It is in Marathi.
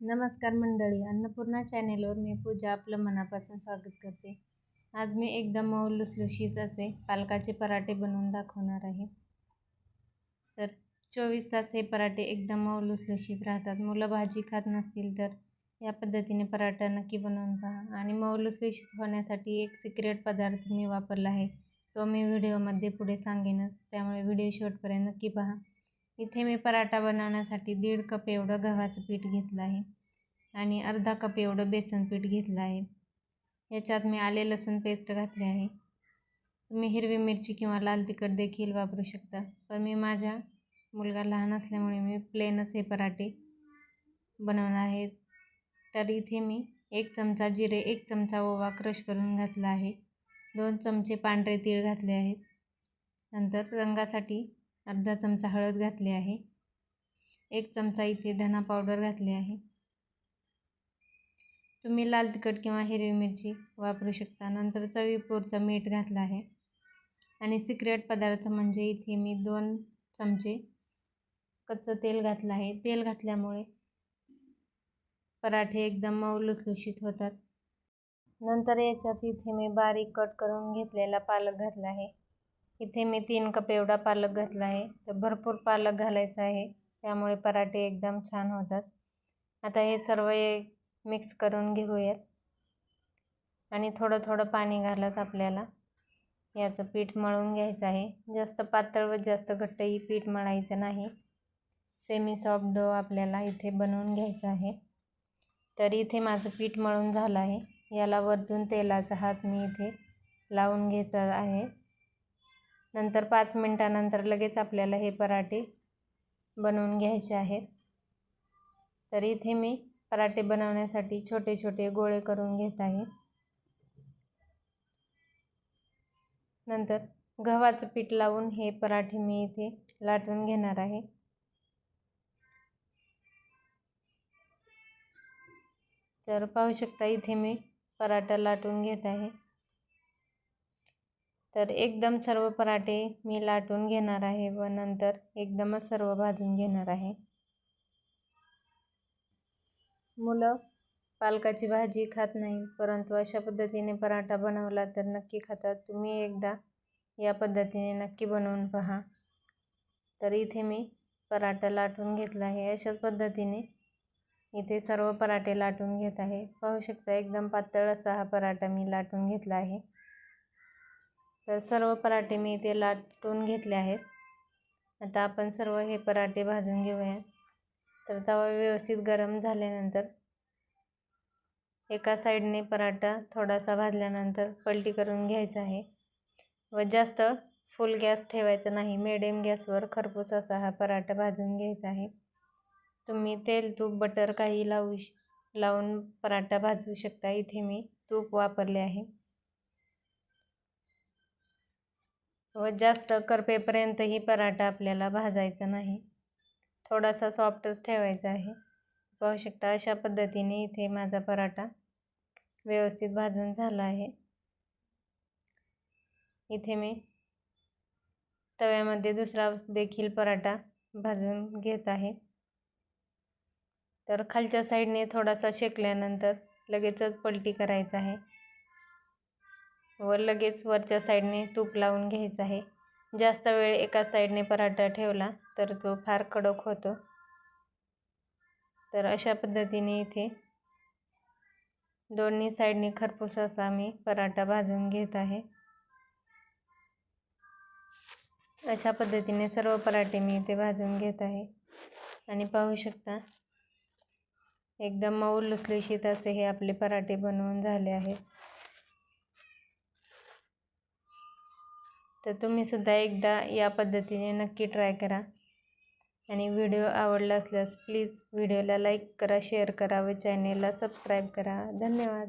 नमस्कार मंडळी अन्नपूर्णा चॅनेलवर मी पूजा आपलं मनापासून स्वागत करते. आज मी एकदम मऊ लुसलुशीत असे पालकाचे पराठे बनवून दाखवणार आहे. तर चोवीस तास हे पराठे एकदम मऊ लुसलुशीत राहतात. मुलं भाजी खात नसतील तर या पद्धतीने पराठा नक्की बनवून पहा. आणि मऊ लुसलुशीत होण्यासाठी एक सिक्रेट पदार्थ मी वापरला आहे. तो मी व्हिडिओमध्ये पुढे सांगेनच. त्यामुळे व्हिडिओ शेवटपर्यंत नक्की पहा. इथे मी पराठा बनवण्यासाठी दीड कप एवढं गव्हाचं पीठ घेतलं आहे आणि अर्धा कप एवढं बेसन पीठ घेतलं आहे. याच्यात मी आले लसूण पेस्ट घातले आहे. तुम्ही हिरवी मिरची किंवा लाल तिखट देखील वापरू शकता. पण मी माझ्या मुलगा लहान असल्यामुळे मी प्लेनच हे पराठे बनवणार आहे. तर इथे मी एक चमचा जिरे एक चमचा ओवा क्रश करून घातला आहे. दोन चमचे पांढरे तीळ घातले आहेत. नंतर रंगासाठी अर्धा चमचा हळद घातली आहे. एक चमचा इथे धना पावडर घातली आहे. तुम्ही लाल तिखट किंवा हिरवी मिरची वापरू शकता. नंतर चवीपूरचं मीठ घातलं आहे. आणि सिक्रेट पदार्थ म्हणजे इथे मी दोन चमचे कच्चं तेल घातलं आहे. तेल घातल्यामुळे पराठे एकदम मऊ लुसलुशीत होतात. नंतर याच्यात इथे मी बारीक कट करून घेतलेला पालक घातला आहे. इथे मी तीन कप एवढा पालक घातला आहे. तर भरपूर पालक घालायचा आहे. त्यामुळे पराठे एकदम छान होतात. आता हे सर्व एक मिक्स करून घेऊयात. आणि थोडं थोडं पाणी घालत आपल्याला. याचं पीठ मळून घ्यायचं आहे. जास्त पातळ व जास्त घट्टही पीठ मळायचं नाही. सेमी सॉफ्ट डो आपल्याला इथे बनवून घ्यायचं आहे. तर इथे माझं पीठ मळून झालं आहे. याला वरतून तेलाचा हात मी इथे लावून घेत आहे. नंतर पाच मिनटानंतर लगेच आपल्याला हे पराठे बनवून घ्यायचे आहेत. तर इथे मी पराठे बनवण्यासाठी छोटे छोटे गोळे करून घेत आहे. नंतर गव्हाचं पीठ लावून हे पराठे मी इथे लाटून घेणार आहे. तर पाहू शकता इथे मी पराठा लाटून घेत आहे. तर एकदम सर्व पराठे मी लाटून घेणार आहे व नंतर एकदमच सर्व भाजून घेणार आहे. मुलं पालकाची भाजी खात नाही परंतु अशा पद्धतीने पराठा बनवला तर नक्की खातात. तुम्ही एकदा या पद्धतीने नक्की बनवून पहा. तर इथे मी पराठा लाटून घेतला आहे. अशाच पद्धतीने इथे सर्व पराठे लाटून घेत आहे. पाहू शकता एकदम पातळ असा हा पराठा मी लाटून घेतला आहे. तर सर्व पराठे मी इथे लाटून घेतले आहेत. आता आपण सर्व हे पराठे भाजून घेऊया. तर तवा व्यवस्थित गरम झाल्यानंतर एका साईडने पराठा थोडासा भाजल्यानंतर पलटी करून घ्यायचा आहे. व जास्त फुल गॅस ठेवायचा नाही. मिडियम गॅसवर खरपूस असा हा पराठा भाजून घ्यायचा आहे. तुम्ही तेल तूप बटर काही लावू लावून पराठा भाजू शकता. इथे मी तूप वापरले आहे. व जास्त करपेपर्यंतही पराठा आपल्याला भाजायचा नाही. थोडासा सॉफ्टच ठेवायचा आहे. पाहू शकता अशा पद्धतीने इथे माझा पराठा व्यवस्थित भाजून झाला आहे. इथे मी तव्यामध्ये दुसरा देखील पराठा भाजून घेत आहे. तर खालच्या साईडने थोडासा शेकल्यानंतर लगेचच पलटी करायचा आहे. व लगेच वरच्या साईडने तूप लावून घ्यायचं आहे. जास्त वेळ एका साईडने पराठा ठेवला तर तो फार कडक होतो. तर अशा पद्धतीने इथे दोन्ही साईडने खरपूस असा मी पराठा भाजून घेत आहे. अशा पद्धतीने सर्व पराठे मी इथे भाजून घेत आहे. आणि पाहू शकता एकदम मऊ लुसलुशीत असे हे आपले पराठे बनवून झाले आहेत तर तुम्हीसुद्धा एकदा या पद्धतीने नक्की ट्राय करा. आणि व्हिडिओ आवडला असल्यास प्लीज व्हिडिओला लाईक करा शेअर करा व चॅनेलला सबस्क्राईब करा. धन्यवाद.